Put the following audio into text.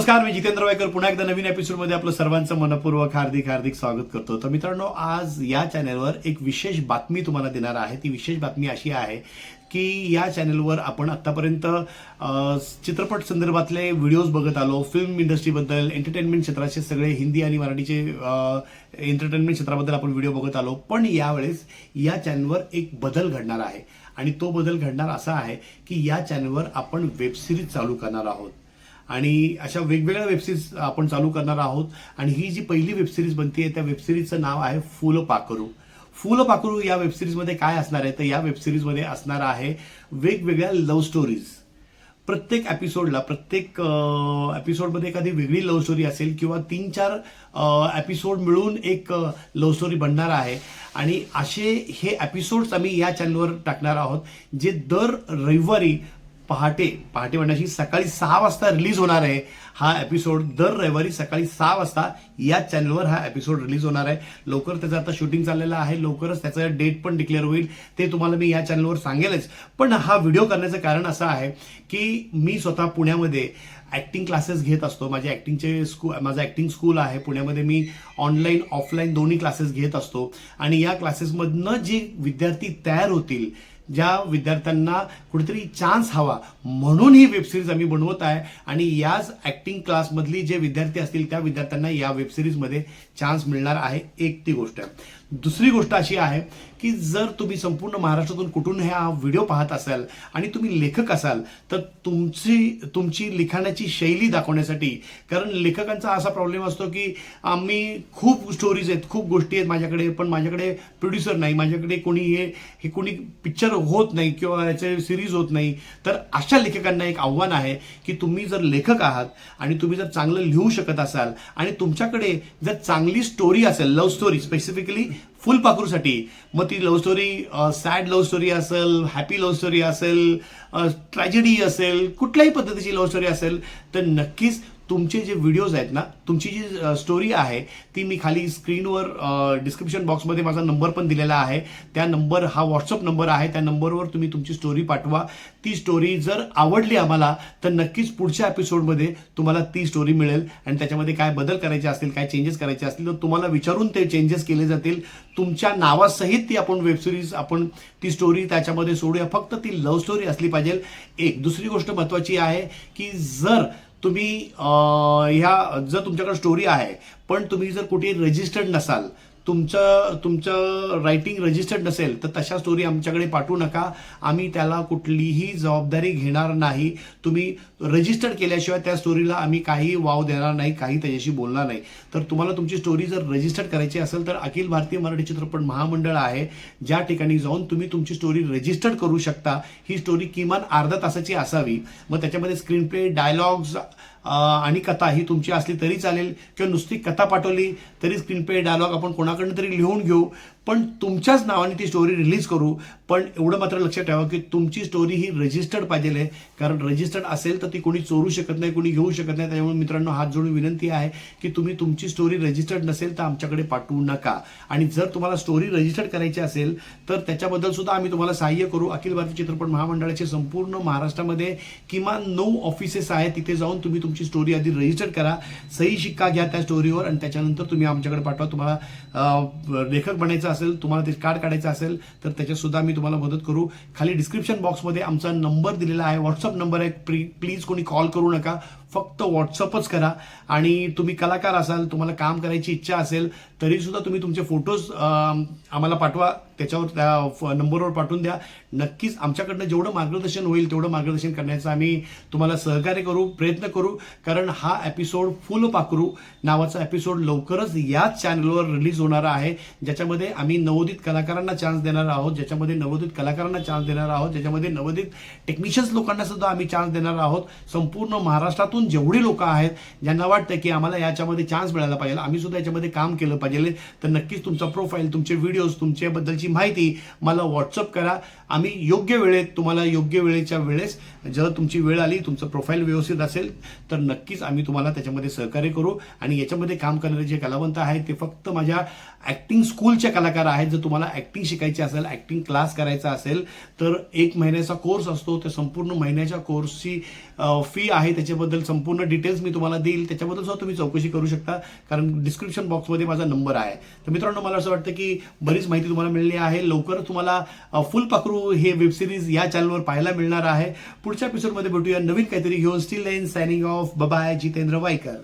नमस्कार मी जितेंद्र वायकर. पुन्हा एकदा नवीन एपिसोडमध्ये आपलं सर्वांचं मनपूर्वक हार्दिक हार्दिक स्वागत करतो. तर मित्रांनो आज या चॅनलवर एक विशेष बातमी तुम्हाला देणार आहे. ती विशेष बातमी अशी आहे की या चॅनलवर आपण आतापर्यंत चित्रपट संदर्भातले व्हिडिओज बघत आलो. फिल्म इंडस्ट्रीबद्दल एंटरटेनमेंट क्षेत्राचे सगळे हिंदी आणि मराठीचे एंटरटेनमेंट क्षेत्राबद्दल आपण व्हिडिओ बघत आलो. पण यावेळेस या चॅनलवर एक बदल घडणार आहे. आणि तो बदल घडणार असा आहे की या चॅनलवर आपण वेबसिरीज चालू करणार आहोत. आणि अशा वेगवेगळ्या वेबसिरीज आपण चालू करणार आहोत. आणि ही जी पहिली वेबसिरीज बनते त्या वेबसिरीजचं नाव आहे फुल पाखरू. फुल पाखरू या वेबसिरीजमध्ये काय असणार आहे? तर या वेबसिरीजमध्ये असणार आहे वेगवेगळ्या लव्ह स्टोरीज प्रत्येक एपिसोडला प्रत्येक एपिसोडमध्ये एखादी वेगळी लव्ह स्टोरी असेल किंवा तीन चार एपिसोड मिळून एक लव्ह स्टोरी बनणार आहे. आणि असे हे एपिसोड्स आम्ही या चॅनलवर टाकणार आहोत जे दर रविवारी पहाटे पहाटे म्हणण्याची सकाळी सहा वाजता रिलीज होणार आहे हा एपिसोड दर रविवारी सकाळी सहा वाजता या चॅनलवर हा एपिसोड रिलीज होणार आहे. लवकर त्याचं आता शूटिंग चाललेलं आहे. लवकरच त्याचं डेट पण डिक्लेअर होईल. ते तुम्हाला मी या चॅनलवर सांगेलच. पण हा व्हिडिओ करण्याचं कारण असं आहे की मी स्वतः पुण्यामध्ये ऍक्टिंग क्लासेस घेत असतो. माझे ऍक्टिंगचे स्कूल माझं ऍक्टिंग स्कूल आहे. पुण्यामध्ये मी ऑनलाईन ऑफलाईन दोन्ही क्लासेस घेत असतो. आणि या क्लासेसमधनं जे विद्यार्थी तयार होतील ज्या विद्यार्थ्यांना कुठेतरी चान्स हवा म्हणून ही वेबसिरीज आम्ही बनवत आहे. आणि याच ऍक्टिंग क्लासमधली जे विद्यार्थी असतील त्या विद्यार्थ्यांना या वेबसिरीजमध्ये चान्स मिळणार आहे. एक ती गोष्ट आहे. दुसरी गोष्ट अशी आहे की जर तुम्ही संपूर्ण महाराष्ट्रातून कुठून हा व्हिडिओ पाहत असाल आणि तुम्ही लेखक असाल तर तुमची तुमची लिखाणाची शैली दाखवण्यासाठी कारण लेखकांचा असा प्रॉब्लेम असतो की आम्ही खूप स्टोरीज आहेत खूप गोष्टी आहेत माझ्याकडे पण माझ्याकडे प्रोड्युसर नाही माझ्याकडे कोणी हे हे कोणी पिक्चर होत नाही किंवा याचे सिरीज होत नाही. तर अशा लेखकांना एक आव्हान आहे की तुम्ही जर लेखक आहात आणि तुम्ही जर चांगलं लिहू शकत असाल आणि तुमच्याकडे जर चांगली स्टोरी असेल लव्ह स्टोरी स्पेसिफिकली फुलपाखरूसाठी मग ती love story sad love story असेल हॅपी लव्ह स्टोरी असेल ट्रॅजेडी असेल कुठल्याही पद्धतीची लव्ह स्टोरी असेल तर नक्कीच तुमचे जे व्हिडिओज आहेत ना तुमची जी स्टोरी आहे ती मी खाली स्क्रीनवर डिस्क्रिप्शन बॉक्समध्ये माझा नंबर पण दिलेला आहे. त्या नंबर हा व्हॉट्सअप नंबर आहे. त्या नंबरवर तुम्ही तुमची स्टोरी पाठवा. ती स्टोरी जर आवडली आम्हाला तर नक्कीच पुढच्या एपिसोडमध्ये तुम्हाला ती स्टोरी मिळेल. आणि त्याच्यामध्ये काय बदल करायचे असतील काय चेंजेस करायचे असतील तर तुम्हाला विचारून ते चेंजेस केले जातील. तुमच्या नावासहित ती आपण वेबसिरीज आपण ती स्टोरी त्याच्यामध्ये सोडूया. फक्त ती लव्ह स्टोरी असली पाहिजे. एक दुसरी गोष्ट महत्त्वाची आहे की जर तुम्ही ह्या जर तुमच्याकडे स्टोरी आहे पण तुम्ही जर कुठे रजिस्टर्ड नसाल तुमचं तुमचं रायटिंग रजिस्टर्ड नसेल तर तशा स्टोरी आमच्याकडे पाठवू नका. आम्ही त्याला कुठलीही जबाबदारी घेणार नाही. तुम्ही रजिस्टर्ड केल्याशिवाय त्या स्टोरीला आम्ही काही वाव देणार नाही काही त्याच्याशी बोलणार नाही. तर तुम्हाला तुमची स्टोरी जर रजिस्टर्ड करायची असेल तर अखिल भारतीय मराठी चित्रपट महामंडळ आहे. ज्या ठिकाणी जाऊन तुम्ही तुमची स्टोरी रजिस्टर्ड करू शकता. ही स्टोरी किमान अर्धा तासाची असावी. मग त्याच्यामध्ये स्क्रीनप्ले डायलॉग्स आणि कथा ही तुमची असली तरी चालेल. किंवा नुसती कथा पाठवली तरी स्क्रीन डायलॉग आपण कोणाकडून तरी लिहून घेऊ. पण तुमच्याच नावाने ती स्टोरी रिलीज करू. पण एवढं मात्र लक्षात ठेवा की तुमची स्टोरी ही रजिस्टर्ड पाहिजे आहे. कारण रजिस्टर्ड असेल तर ती कोणी चोरू शकत नाही कोणी घेऊ शकत नाही. त्यामुळे मित्रांनो हात जोडून विनंती आहे की तुम्ही तुमची स्टोरी रजिस्टर्ड नसेल तर आमच्याकडे पाठवू नका. आणि जर तुम्हाला स्टोरी रजिस्टर्ड करायची असेल तर त्याच्याबद्दल सुद्धा आम्ही तुम्हाला सहाय्य करू. अखिल भारतीय चित्रपट महामंडळाचे संपूर्ण महाराष्ट्रामध्ये किमान नऊ ऑफिसेस आहेत. तिथे जाऊन तुम्ही तुमची स्टोरी आधी रजिस्टर करा. सही शिक्का घ्या त्या स्टोरीवर आणि त्याच्यानंतर तुम्ही आमच्याकडे पाठवा. तुम्हाला लेखक बनायचं असेल तुम्हाला ते कार्ड काढायचं असेल तर त्याच्यात सुद्धा तुम्हाला मदत करू. खाली डिस्क्रिप्शन बॉक्समध्ये आमचा नंबर दिलेला आहे. व्हॉट्सअप नंबर आहे. प्लीज कोणी कॉल करू नका. फक्त व्हॉट्सअपच करा. आणि तुम्ही कलाकार असाल तुम्हाला काम करायची इच्छा असेल तरी सुद्धा तुम्ही तुमचे फोटोज आम्हाला पाठवा. त्याच्यावर त्या फ- नंबरवर पाठवून द्या. नक्कीच आमच्याकडनं जेवढं मार्गदर्शन होईल तेवढं मार्गदर्शन करण्याचं आम्ही तुम्हाला सहकार्य करू प्रयत्न करू. कारण हा एपिसोड फुल पाखरू नावाचा एपिसोड लवकरच याच चॅनलवर रिलीज होणार आहे ज्याच्यामध्ये आम्ही नवोदित कलाकारांना चान्स देणार आहोत ज्याच्यामध्ये नवोदित कलाकारांना चान्स देणार आहोत ज्याच्यामध्ये नवोदित टेक्निशियन्स लोकांना सुद्धा आम्ही चान्स देणार आहोत. संपूर्ण महाराष्ट्रातून जेवढी लोक आहेत ज्यांना वाटतं की आम्हाला याच्यामध्ये चान्स मिळाला पाहिजे आम्ही सुद्धा याच्यामध्ये काम केलं पाहिजे. तर नक्कीच तुमचा प्रोफाईल तुमचे व्हिडिओज तुमच्याबद्दलची माहिती मला व्हॉट्सअप करा. आम्ही योग्य वेळेत तुम्हाला योग्य वेळेच्या वेळेस जर तुमची वेळ आली तुमचं प्रोफाईल व्यवस्थित असेल तर नक्कीच आम्ही तुम्हाला त्याच्यामध्ये सहकार्य करू. आणि याच्यामध्ये काम करणारे जे कलावंत आहेत ते फक्त माझ्या ऍक्टिंग स्कूलचे कलाकार आहेत. जर तुम्हाला ऍक्टिंग शिकायची असेल ऍक्टिंग क्लास करायचा असेल तर एक महिन्याचा कोर्स असतो. त्या संपूर्ण महिन्याच्या कोर्सची फी आहे. त्याच्याबद्दल संपूर्ण डिटेल्स मी तुम्हाला देईल. त्याच्याबद्दल सुद्धा तुम्ही चौकशी करू शकता. कारण डिस्क्रिप्शन बॉक्समध्ये माझा नंबर आहे. तर मित्रांनो मला असं वाटतं की बरीच माहिती तुम्हाला मिळाली आहे. लवकरच तुम्हाला फुल पाखरू हे वेब सिरीज या चॅनलवर पाहायला मिळणार आहे. पुढच्या एपिसोडमध्ये भेटूया नवीन काहीतरी घेऊन. Still line signing off bye bye Jitendra Waikar.